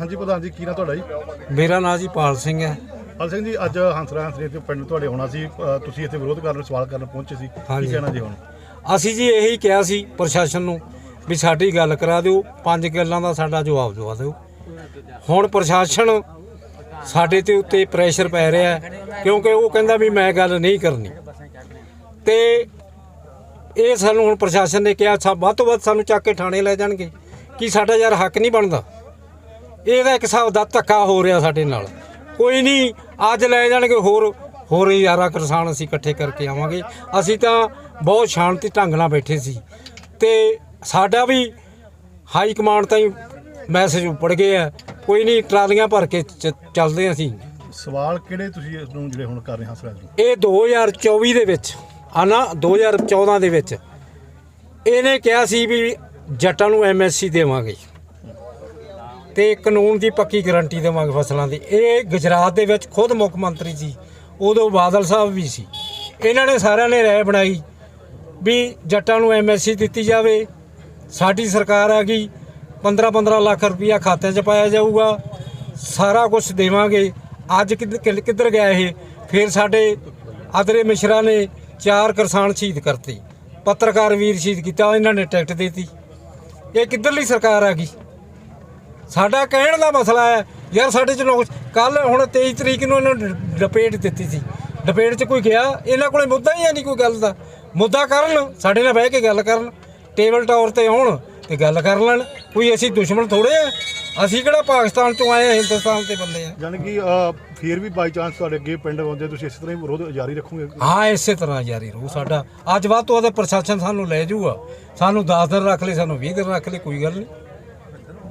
ਹਾਂਜੀ ਪ੍ਰਧਾਨ ਜੀ ਕੀ ਨਾਂ ਤੁਹਾਡਾ ਜੀ? ਮੇਰਾ ਨਾਂ ਜੀ ਪਾਲ ਸਿੰਘ ਹੈ। ਹਲ ਸਿੰਘ ਜੀ ਅੱਜ ਹੰਸਰਾ ਹੰਸਰੇ ਤੇ ਪਿੰਡ ਤੁਹਾਡੇ ਹੋਣਾ ਸੀ। ਅ, ਤੁਸੀਂ ਇੱਥੇ ਵਿਰੋਧ ਕਰਨ ਸਵਾਲ ਕਰਨ ਪਹੁੰਚੇ ਸੀ। ਕੀ ਹਾਂਜੀ। ਕਹਿਣਾ ਜੀ ਹੁਣ? ਅਸੀਂ ਜੀ ਇਹੀ ਕਿਹਾ ਸੀ ਪ੍ਰਸ਼ਾਸਨ ਨੂੰ ਵੀ ਸਾਡੀ ਗੱਲ ਕਰਾ ਦਿਓ ਪੰਜ ਗੱਲਾਂ ਦਾ ਸਾਡਾ ਜਵਾਬ ਦਵਾ ਦਿਓ। ਹੁਣ ਪ੍ਰਸ਼ਾਸਨ ਸਾਡੇ ਤੇ ਉੱਤੇ ਪ੍ਰੈਸ਼ਰ ਪੈ ਰਿਹਾ ਹੈ ਕਿਉਂਕਿ ਉਹ ਕਹਿੰਦਾ ਵੀ ਮੈਂ ਗੱਲ ਨਹੀਂ ਕਰਨੀ। ਤੇ ਇਹ ਸਾਨੂੰ ਹੁਣ ਪ੍ਰਸ਼ਾਸਨ ਨੇ ਕਿਹਾ ਸਾ ਵੱਧ ਤੋਂ ਵੱਧ ਸਾਨੂੰ ਚੱਕ ਕੇ ਥਾਣੇ ਲੈ ਜਾਣਗੇ। ਕੀ ਸਾਡਾ ਯਾਰ ਹੱਕ ਨਹੀਂ ਬਣਦਾ? ਇਹਦਾ ਇੱਕ ਹਿਸਾਬ ਦਾ ਧੱਕਾ ਹੋ ਰਿਹਾ ਸਾਡੇ ਨਾਲ। ਕੋਈ ਨਹੀਂ ਅੱਜ ਲੈ ਜਾਣਗੇ ਹੋਰ ਹੋਰ ਯਾਰਾ ਕਿਸਾਨ ਅਸੀਂ ਇਕੱਠੇ ਕਰਕੇ ਆਵਾਂਗੇ। ਅਸੀਂ ਤਾਂ ਬਹੁਤ ਸ਼ਾਂਤੀ ਢੰਗ ਨਾਲ ਬੈਠੇ ਸੀ। ਤੇ ਸਾਡਾ ਵੀ ਹਾਈ ਕਮਾਂਡ ਤਾਈਂ ਮੈਸੇਜ ਉੱਪੜ ਗਏ ਆ। ਕੋਈ ਨਹੀਂ ਟਰਾਲੀਆਂ ਭਰ ਕੇ ਚ- ਚੱਲਦੇ ਹਾਂ ਅਸੀਂ। ਸਵਾਲ ਕਿਹੜੇ ਤੁਸੀਂ ਇਸ ਨੂੰ ਜਿਹੜੇ ਹੁਣ ਕਰ ਰਹੇ ਹੰਸਰਾਜ ਨੂੰ? ਇਹ 2024 ਦੇ ਵਿੱਚ ਆ ਨਾ 2014 ਦੇ ਵਿੱਚ ਇਹਨੇ ਕਿਹਾ ਸੀ ਵੀ ਜੱਟਾਂ ਨੂੰ ਐਮਐਸਸੀ ਦੇਵਾਂਗੇ। ਤੇ ਕਾਨੂੰਨ ਦੀ ਪੱਕੀ ਗਾਰੰਟੀ ਦੇਵਾਂਗੇ ਫਸਲਾਂ ਦੀ। ਇਹ ਗੁਜਰਾਤ ਦੇ ਵਿੱਚ ਖੁਦ ਮੁੱਖ ਮੰਤਰੀ ਸੀ ਉਦੋਂ ਬਾਦਲ ਸਾਹਿਬ ਵੀ ਸੀ। ਇਹਨਾਂ ਨੇ ਸਾਰਿਆਂ ਨੇ ਰਾਏ ਬਣਾਈ ਵੀ ਜੱਟਾਂ ਨੂੰ ਐਮਐਸਸੀ ਦਿੱਤੀ ਜਾਵੇ। ਸਾਡੀ ਸਰਕਾਰ ਆ ਗਈ 15 15 ਲੱਖ ਰੁਪਇਆ ਖਾਤੇ 'ਚ ਪਾਇਆ ਜਾਊਗਾ। ਸਾਰਾ ਕੁਝ ਦੇਵਾਂਗੇ। ਅੱਜ ਕਿੱਧ- ਕਿੱਧਰ ਗਿਆ ਇਹ? ਫਿਰ ਸਾਡੇ ਆਦਰੇ ਮਿਸ਼ਰਾ ਨੇ ਚਾਰ ਕਿਸਾਨ ਸ਼ਹੀਦ ਕਰਤੇ। ਪੱਤਰਕਾਰ ਵੀਰ ਸ਼ਹੀਦ ਕੀਤਾ, ਇਹਨਾਂ ਨੇ ਟਿਕਟ ਦੇਤੀ। ਇਹ ਕਿੱਧਰਲੀ ਸਰਕਾਰ ਆ ਗਈ? ਸਾਡਾ ਕਹਿਣ ਦਾ ਮਸਲਾ ਹੈ ਯਾਰ ਸਾਡੇ ਚ ਲੋਕ ਕੱਲ ਹੁਣ 23 ਤਰੀਕ ਨੂੰ ਇਹਨਾਂ ਨੂੰ ਡਿਬੇਟ ਦਿੱਤੀ ਸੀ। ਡਿਬੇਟ 'ਚ ਕੋਈ ਗਿਆ ਇਹਨਾਂ ਕੋਲੇ ਮੁੱਦਾ ਹੀ ਨਹੀਂ ਕੋਈ ਗੱਲ ਦਾ। ਮੁੱਦਾ ਕਰਨ ਸਾਡੇ ਨਾਲ ਬਹਿ ਕੇ ਗੱਲ ਕਰਨ ਟੇਬਲ ਟਾਵਰ ਤੇ ਆਉਣ ਤੇ ਗੱਲ ਕਰ ਲੈਣ। ਕੋਈ ਅਸੀਂ ਦੁਸ਼ਮਣ ਥੋੜੇ ਆ ਅਸੀਂ ਕਿਹੜਾ ਪਾਕਿਸਤਾਨ ਚੋਂ ਆਏ ਆ ਹਿੰਦੁਸਤਾਨ ਤੇ ਬੰਦੇ ਆ। ਯਾਨੀ ਕਿ ਫਿਰ ਵੀ ਬਾਈ ਚਾਂਸ ਤੁਹਾਡੇ ਅੱਗੇ ਪਿੰਡ ਆਉਂਦੇ ਤੁਸੀਂ ਇਸੇ ਤਰ੍ਹਾਂ ਹੀ ਵਿਰੋਧ ਜਾਰੀ ਰੱਖੋਗੇ? ਹਾਂ ਇਸੇ ਤਰ੍ਹਾਂ ਜਾਰੀ ਰਹੂ ਸਾਡਾ। ਅੱਜ ਵੱਧ ਤੋਂ ਵੱਧ ਪ੍ਰਸ਼ਾਸਨ ਸਾਨੂੰ ਲੈ ਜਾਊਗਾ। ਸਾਨੂੰ 10 ਦਿਨ ਰੱਖ ਲੈ ਸਾਨੂੰ 20 ਦਿਨ ਰੱਖ ਲੈ ਕੋਈ ਗੱਲ ਨਹੀਂ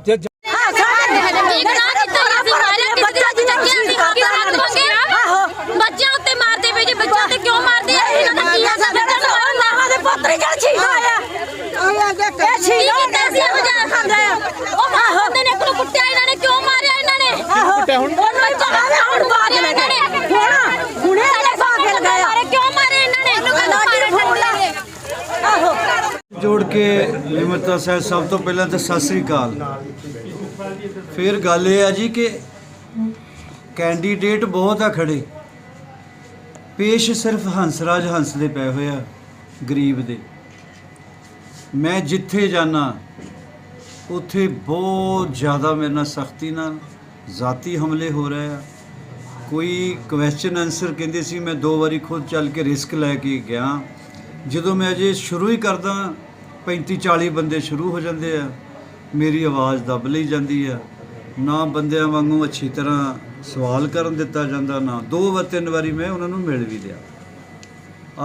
ਜੇ ਜ- ਬੱਚਿਆਂ ਉੱਤੇ ਮਾਰਦੇ ਪਏ ਜੀ ਬੱਚਿਆਂ ਤੇ ਕਿਉਂ ਮਾਰਦੇ ਆ ਇਹਨਾਂ ਦਾ ਕੀ ਆ ਮਾਂ ਦੇ ਪੁੱਤਰ ਹੀ ਗੱਲ ਛੀਨ ਹੋਇਆ ਇਹ ਛੀਨ ਕੀਤਾ ਸੀ ਉਹ ਜਾ ਉਹ ਮਾਂ ਹੁੰਦੇ ਨੇ ਇੱਕ ਨੂੰ ਕੁੱਟਿਆ ਇਹਨਾਂ ਨੇ ਕਿਉਂ ਮਾਰਿਆ ਇਹਨਾਂ ਨੇ? ਕੁੱਟਿਆ ਹੁਣ। ਉਹਨੂੰ ਚਲਾਵੇ ਹੁਣ ਮਾਰਿਆ ਇਹਨਾਂ ਨੇ। ਹੁਣ ਹੁਣੇ ਇਹਨੇ ਪਾਗਲ ਗਿਆ। ਮਾਰੇ ਕਿਉਂ ਮਾਰੇ ਇਹਨਾਂ ਨੇ? ਇਹਨੂੰ ਕਹਿੰਦਾ ਮਾਰੇ ਫੋਨ ਲਾ ਕੇ ਆਹੋ। ਜੋੜ ਕੇ ਨਿਮਰਤਾ ਸਾਹਿਬ ਸਭ ਤੋਂ ਪਹਿਲਾਂ ਤਾਂ ਸਤਿ ਸ੍ਰੀ ਅਕਾਲ। ਫਿਰ ਗੱਲ ਇਹ ਆ ਜੀ ਕਿ ਕੈਂਡੀਡੇਟ ਬਹੁਤ ਆ ਖੜੇ। ਪੇਸ਼ ਸਿਰਫ ਹੰਸਰਾਜ ਹੰਸ ਦੇ ਪਏ ਹੋਏ ਆ ਗਰੀਬ ਦੇ। ਮੈਂ ਜਿੱਥੇ ਜਾਣਾ ਉੱਥੇ ਬਹੁਤ ਜ਼ਿਆਦਾ ਮੇਰੇ ਨਾਲ ਸਖਤੀ ਨਾਲ ਜ਼ਾਤੀ ਹਮਲੇ ਹੋ ਰਹੇ ਆ। ਕੋਈ ਕੁਐਸਚਨ ਆਨਸਰ ਕਹਿੰਦੇ ਸੀ, ਮੈਂ ਦੋ ਵਾਰੀ ਖੁਦ ਚੱਲ ਕੇ ਰਿਸਕ ਲੈ ਕੇ ਗਿਆ। ਜਦੋਂ ਮੈਂ ਅਜੇ ਸ਼ੁਰੂ ਹੀ ਕਰਦਾ 35 40 ਬੰਦੇ ਸ਼ੁਰੂ ਹੋ ਜਾਂਦੇ ਆ। ਮੇਰੀ ਆਵਾਜ਼ ਦੱਬ ਲਈ ਜਾਂਦੀ ਆ। ਨਾ ਬੰਦਿਆਂ ਵਾਂਗੂ ਅੱਛੀ ਤਰ੍ਹਾਂ ਸਵਾਲ ਕਰਨ ਦਿੱਤਾ ਜਾਂਦਾ, ਨਾ ਦੋ ਵਾਰ ਤਿੰਨ ਵਾਰੀ ਮੈਂ ਉਹਨਾਂ ਨੂੰ ਮਿਲ ਵੀ ਲਿਆ।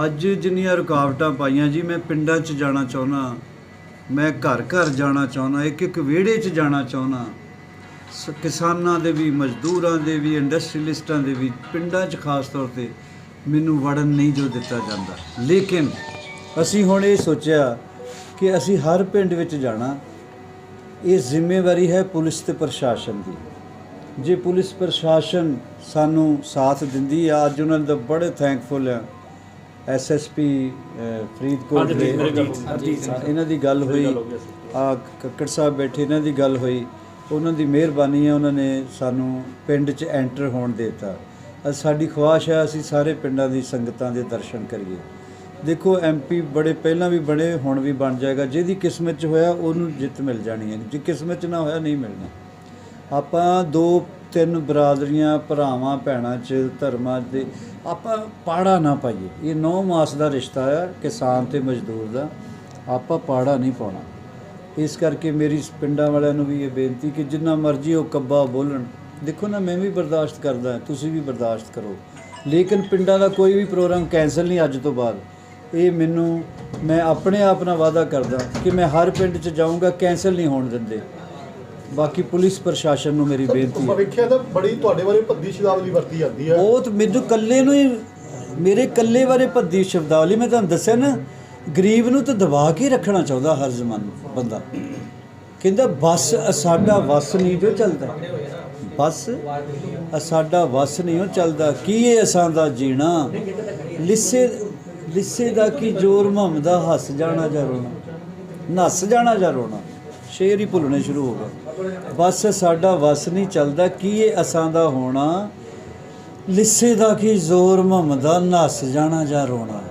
ਅੱਜ ਜਿੰਨੀਆਂ ਰੁਕਾਵਟਾਂ ਪਾਈਆਂ ਜੀ, ਮੈਂ ਪਿੰਡਾਂ 'ਚ ਜਾਣਾ ਚਾਹੁੰਦਾ, ਮੈਂ ਘਰ ਘਰ ਜਾਣਾ ਚਾਹੁੰਦਾ, ਇੱਕ ਇੱਕ ਵਿਹੜੇ 'ਚ ਜਾਣਾ ਚਾਹੁੰਦਾ। ਸ- ਕਿਸਾਨਾਂ ਦੇ ਵੀ, ਮਜ਼ਦੂਰਾਂ ਦੇ ਵੀ ਇੰਡਸਟਰੀਲਿਸਟਾਂ ਦੇ ਵੀ, ਪਿੰਡਾਂ 'ਚ ਖਾਸ ਤੌਰ ਤੇ ਮੈਨੂੰ ਵੜਨ ਨਹੀਂ ਜੋ ਦਿੱਤਾ ਜਾਂਦਾ। ਲੇਕਿਨ ਅਸੀਂ ਹੁਣ ਇਹ ਸੋਚਿਆ ਕਿ ਅਸੀਂ ਹਰ ਪਿੰਡ ਵਿੱਚ ਜਾਣਾ, ਇਹ ਜ਼ਿੰਮੇਵਾਰੀ ਹੈ ਪੁਲਿਸ ਤੇ ਪ੍ਰਸ਼ਾਸਨ ਦੀ। ਜੇ ਪੁਲਿਸ ਪ੍ਰਸ਼ਾਸਨ ਸਾਨੂੰ ਸਾਥ ਦਿੰਦੀ ਆ, ਅੱਜ ਉਹਨਾਂ ਦਾ ਬੜੇ ਥੈਂਕਫੁਲ ਆ। ਐਸਐਸਪੀ ਫਰੀਦਕੋਟ ਦੇ ਇਹਨਾਂ ਦੀ ਗੱਲ ਹੋਈ। ਆ ਕੱਕੜ ਸਾਹਿਬ ਬੈਠੇ ਇਹਨਾਂ ਦੀ ਗੱਲ ਹੋਈ। ਉਹਨਾਂ ਦੀ ਮਿਹਰਬਾਨੀ ਹੈ ਉਹਨਾਂ ਨੇ ਸਾਨੂੰ ਪਿੰਡ 'ਚ ਐਂਟਰ ਹੋਣ ਦਿੱਤਾ। ਸਾਡੀ ਖੁਆਇਸ਼ ਹੈ ਅਸੀਂ ਸਾਰੇ ਪਿੰਡਾਂ ਦੀ ਸੰਗਤਾਂ ਦੇ ਦਰਸ਼ਨ ਕਰੀਏ। ਦੇਖੋ ਐਮਪੀ ਬੜੇ ਪਹਿਲਾਂ ਵੀ ਬਣੇ ਹੁਣ ਵੀ ਬਣ ਜਾਏਗਾ। ਜਿਹਦੀ ਕਿਸਮਤ 'ਚ ਹੋਇਆ ਉਹਨੂੰ ਜਿੱਤ ਮਿਲ ਜਾਣੀ ਹੈ। ਜੇ ਕਿਸਮਤ 'ਚ ਨਾ ਹੋਇਆ ਨਹੀਂ ਮਿਲਣਾ। ਆਪਾਂ ਦੋ ਤਿੰਨ ਬਰਾਦਰੀਆਂ, ਭਰਾਵਾਂ, ਭੈਣਾਂ 'ਚ, ਧਰਮਾਂ ਦੇ। ਆਪਾਂ ਪਾੜਾ ਨਾ ਪਾਈਏ। ਇਹ ਨੌ ਮਾਸ ਦਾ ਰਿਸ਼ਤਾ ਆ, ਕਿਸਾਨ ਤੇ ਮਜ਼ਦੂਰ ਦਾ। ਆਪਾਂ ਪਾੜਾ ਨਹੀਂ ਪਾਉਣਾ। ਇਸ ਕਰਕੇ ਮੇਰੀ ਪਿੰਡਾਂ ਵਾਲਿਆਂ ਨੂੰ ਵੀ ਇਹ ਬੇਨਤੀ ਕਿ ਜਿੰਨਾ ਮਰਜ਼ੀ ਉਹ ਕੱਬਾ ਬੋਲਣ। ਦੇਖੋ ਨਾ, ਮੈਂ ਵੀ ਬਰਦਾਸ਼ਤ ਕਰਦਾ, ਤੁਸੀਂ ਵੀ ਬਰਦਾਸ਼ਤ ਕਰੋ। ਲੇਕਿਨ ਪਿੰਡਾਂ ਦਾ ਕੋਈ ਵੀ ਪ੍ਰੋਗਰਾਮ ਕੈਨਸਲ ਨਹੀਂ ਅੱਜ ਤੋਂ ਬਾਅਦ। ਇਹ ਮੈਨੂੰ, ਮੈਂ ਆਪਣੇ ਆਪ ਨਾਲ ਵਾਅਦਾ ਕਰਦਾ ਕਿ ਮੈਂ ਹਰ ਪਿੰਡ 'ਚ ਜਾਊਂਗਾ ਕੈਨਸਲ ਨਹੀਂ ਹੋਣ ਦਿੰਦੇ। ਬਾਕੀ ਪੁਲਿਸ ਪ੍ਰਸ਼ਾਸਨ ਨੂੰ ਮੇਰੀ ਬੇਨਤੀ ਹੈ। ਵੇਖਿਆ ਤਾਂ ਬੜੀ ਤੁਹਾਡੇ ਬਾਰੇ ਭੱਦੀ ਸ਼ਬਦਾਵਲੀ ਵਰਤੀ ਜਾਂਦੀ ਹੈ। ਉਹ ਤਾਂ ਮੈਨੂੰ ਕੱਲੇ ਨੂੰ ਹੀ ਮੇਰੇ ਕੱਲੇ ਬਾਰੇ ਭੱਦੀ ਸ਼ਬਦਾਵਲੀ ਮੈਂ ਤੁਹਾਨੂੰ ਦੱਸਿਆ ਨਾ ਗਰੀਬ ਨੂੰ ਤਾਂ ਦਬਾ ਕੇ ਰੱਖਣਾ ਚਾਹੁੰਦਾ ਹਰ ਜ਼ਮਾਨ ਬੰਦਾ। ਕਹਿੰਦਾ ਬਸ ਸਾਡਾ ਵਸ ਨਹੀਂ ਜੋ ਚੱਲਦਾ। ਬਸ ਸਾਡਾ ਵਸ ਨਹੀਂ ਉਹ ਚੱਲਦਾ। ਕੀ ਇਹ ਅਸਾਂ ਦਾ ਜੀਣਾ? ਲਿੱਸੇ ਲਿੱਸੇ ਦਾ ਕੀ ਜੋਰ ਮਹਮਦਾ ਹੱਸ ਜਾਣਾ ਜਾਂ ਰੋਣਾ? ਨੱਸ ਜਾਣਾ ਜਾਂ ਰੋਣਾ? ਸ਼ੇਰ ਹੀ ਭੁੱਲਣੇ ਸ਼ੁਰੂ ਹੋ ਗਏ। ਬਸ ਸਾਡਾ ਵਸ ਨਹੀਂ ਚੱਲਦਾ, ਕੀ ਇਹ ਅਸਾਂ ਦਾ ਹੋਣਾ? ਲਿੱਸੇ ਦਾ ਕੀ ਜ਼ੋਰ, ਮਹਮਦਾ ਨੱਸ ਜਾਣਾ ਜਾਂ ਰੋਣਾ?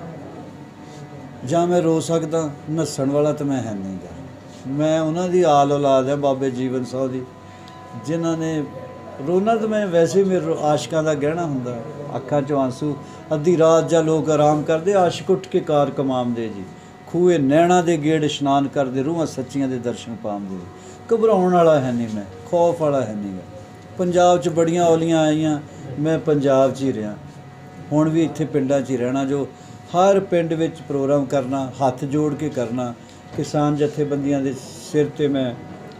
ਜਾਂ ਮੈਂ ਰੋ ਸਕਦਾ, ਨੱਸਣ ਵਾਲਾ ਤਾਂ ਮੈਂ ਹੈ ਨਹੀਂ ਗਾ। ਮੈਂ ਉਹਨਾਂ ਦੀ ਆਲ ਔਲਾਦ ਹੈ, ਬਾਬੇ ਜੀਵਨ ਸਾਹ ਦੀ, ਜਿਨ੍ਹਾਂ ਨੇ ਰੋਣਾ ਤਾਂ ਮੈਂ ਵੈਸੇ ਮੇਰੇ ਆਸ਼ਕਾਂ ਦਾ ਗਹਿਣਾ ਹੁੰਦਾ, ਅੱਖਾਂ 'ਚੋਂ ਆਂਸੂ, ਅੱਧੀ ਰਾਤ ਜਾਂ ਲੋਕ ਆਰਾਮ ਕਰਦੇ, ਆਸ਼ਿਕ ਉੱਠ ਕੇ ਕਾਰ ਕਮਾਉਂਦੇ ਜੀ। ਖੂਏ ਨੈਣਾ ਦੇ ਗੇੜ ਇਸ਼ਨਾਨ ਕਰਦੇ, ਰੂਹਾਂ ਸੱਚੀਆਂ ਦੇ ਦਰਸ਼ਨ ਪਾਉਂਦੇ। ਘਬਰਾਉਣ ਵਾਲਾ ਹੈ ਨਹੀਂ ਮੈਂ, ਖੌਫ ਵਾਲਾ ਹੈ ਨਹੀਂਗਾ ਪੰਜਾਬ 'ਚ ਬੜੀਆਂ ਔਲੀਆਂ ਆਈਆਂ, ਮੈਂ ਪੰਜਾਬ 'ਚ ਹੀ ਰਿਹਾ। ਹੁਣ ਵੀ ਇੱਥੇ ਪਿੰਡਾਂ 'ਚ ਹੀ ਰਹਿਣਾ, ਜੋ ਹਰ ਪਿੰਡ ਵਿੱਚ ਪ੍ਰੋਗਰਾਮ ਕਰਨਾ, ਹੱਥ ਜੋੜ ਕੇ ਕਰਨਾ, ਕਿਸਾਨ ਜਥੇਬੰਦੀਆਂ ਦੇ ਸਿਰ ਤੇ ਮੈਂ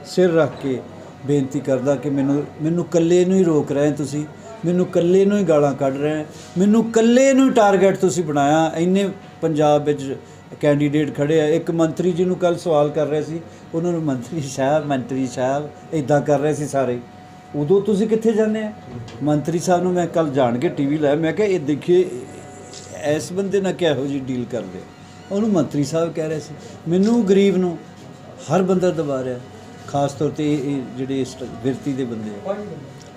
ਸਿਰ ਰੱਖ ਕੇ ਬੇਨਤੀ ਕਰਦਾ ਕਿ ਮੈਨੂੰ ਮੈਨੂੰ ਇਕੱਲੇ ਨੂੰ ਹੀ ਰੋਕ ਰਹੇ ਤੁਸੀਂ, ਮੈਨੂੰ ਇਕੱਲੇ ਨੂੰ ਹੀ ਗਾਲਾਂ ਕੱਢ ਰਹੇ, ਮੈਨੂੰ ਇਕੱਲੇ ਨੂੰ ਹੀ ਟਾਰਗੇਟ ਤੁਸੀਂ ਬਣਾਇਆ, ਇੰਨੇ ਪੰਜਾਬ ਵਿੱਚ ਕੈਂਡੀਡੇਟ ਖੜੇ ਆ। ਇੱਕ ਮੰਤਰੀ ਜੀ ਨੂੰ ਕੱਲ ਸਵਾਲ ਕਰ ਰਹੇ ਸੀ, ਉਹਨਾਂ ਨੂੰ ਮੰਤਰੀ ਸਾਹਿਬ ਮੰਤਰੀ ਸਾਹਿਬ ਇਦਾਂ ਕਰ ਰਹੇ ਸੀ ਸਾਰੇ। ਉਦੋਂ ਤੁਸੀਂ ਕਿੱਥੇ ਜਾਂਦੇ ਆ? ਮੰਤਰੀ ਸਾਹਿਬ ਨੂੰ ਮੈਂ ਕੱਲ ਜਾਣ ਕੇ ਟੀਵੀ ਲਾਇਆ। ਮੈਂ ਕਿਹਾ, ਇਹ ਦੇਖੀਏ, ਇਸ ਬੰਦੇ ਨਾਲ ਕਿਹੋ ਜੀ ਡੀਲ ਕਰਦੇ ਆ। ਉਹਨੂੰ ਮੰਤਰੀ ਸਾਹਿਬ ਕਹਿ ਰਹੇ ਸੀ। ਮੈਨੂੰ ਗਰੀਬ ਨੂੰ ਹਰ ਬੰਦਾ ਦਬਾ ਰਿਹਾ। ਖਾਸ ਤੌਰ ਤੇ ਇਹ ਜਿਹੜੇ ਇਸ ਵਿਰਤੀ ਦੇ ਬੰਦੇ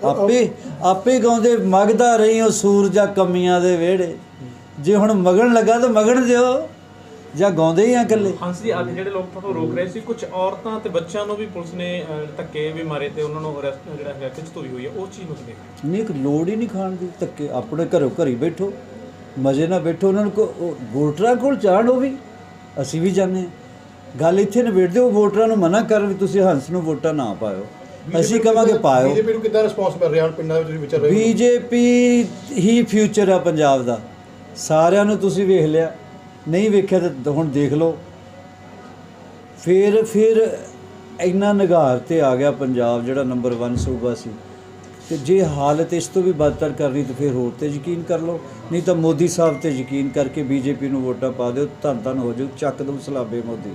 ਆਪੇ ਆਪੇ ਗਾਉਂਦੇ, ਮਗਦਾ ਰਹੀ ਉਹ ਸੂਰਜਾ ਕਮੀਆਂ ਦੇ ਵਿਹੜੇ। ਜੇ ਹੁਣ ਮਗਣ ਲੱਗਾ ਤਾਂ ਮਗਣ ਦਿਓ। ਜਾਂ ਗਾਉਂਦੇ ਆ ਇਕੱਲੇ? ਹੰਸ ਜੀ ਅੱਜ ਜਿਹੜੇ ਲੋਕ ਤੁਹਾਨੂੰ ਰੋਕ ਰਹੇ ਸੀ ਕੁਝ ਔਰਤਾਂ ਤੇ ਬੱਚਿਆਂ ਨੂੰ ਵੀ ਪੁਲਿਸ ਨੇ ਧੱਕੇ ਵੀ ਮਾਰੇ ਤੇ ਉਹਨਾਂ ਨੂੰ ਅਰੈਸਟ ਜਿਹੜਾ ਹੈਗਾ ਖਿੱਚ ਧੋਈ ਹੋਈ ਹੈ ਉਸ ਚੀਜ਼ ਨੂੰ ਦੇਖਦੇ? ਨਹੀਂ ਇੱਕ ਲੋੜ ਹੀ ਨਹੀਂ ਖਾਣ ਦੀ ਧੱਕੇ ਆਪਣੇ ਘਰੋਂ ਘਰੀ ਬੈਠੋ ਮਜ਼ੇ ਨਾਲ ਬੈਠੋ ਉਹਨਾਂ ਨੂੰ ਕੋ ਉਹ ਵੋਟਰਾਂ ਕੋਲ ਜਾਣ ਉਹ ਵੀ ਅਸੀਂ ਵੀ ਜਾਂਦੇ ਹਾਂ। ਗੱਲ ਇੱਥੇ ਨਿਬੇੜ ਦਿਓ ਵੋਟਰਾਂ ਨੂੰ ਮਨਾ ਕਰ ਵੀ ਤੁਸੀਂ ਹੰਸ ਨੂੰ ਵੋਟਾਂ ਨਾ ਪਾਇਓ। ਅਸੀਂ ਕਵਾਂਗੇ ਪਾਇਓ। ਬੀਜੇਪੀ ਨੂੰ ਕਿੱਦਾਂ ਰਿਸਪੌਂਸ ਮਿਲ ਰਿਹਾ ਹੁਣ ਪਿੰਡਾਂ ਵਿੱਚ ਵਿਚਰ ਰਹੇ ਬੀਜੇਪੀ ਹੀ ਫਿਊਚਰ ਆ ਪੰਜਾਬ ਦਾ। ਸਾਰਿਆਂ ਨੂੰ ਤੁਸੀਂ ਵੇਖ ਲਿਆ। ਨਹੀਂ ਵੇਖਿਆ ਤਾਂ ਹੁਣ ਦੇਖ ਲਓ। ਫਿਰ ਫਿਰ ਇੰਨਾ ਨਿਗਾਰ ਤੇ ਆ ਗਿਆ ਪੰਜਾਬ ਜਿਹੜਾ ਨੰਬਰ 1 ਸੂਬਾ ਸੀ। ਤੇ ਜੇ ਹਾਲਤ ਇਸ ਤੋਂ ਵੀ ਬਦਤਰ ਕਰਨੀ ਤਾਂ ਫਿਰ ਹੋਰ ਤੇ ਯਕੀਨ ਕਰ ਲਓ। ਨਹੀਂ ਤਾਂ ਮੋਦੀ ਸਾਹਿਬ ਤੇ ਯਕੀਨ ਕਰਕੇ ਬੀਜੇਪੀ ਨੂੰ ਵੋਟਾਂ ਪਾ ਦਿਓ ਧੰਨ ਧੰਨ ਹੋ ਜਾਓ ਚੱਕ ਦੋ ਸਲਾਬੇ ਮੋਦੀ।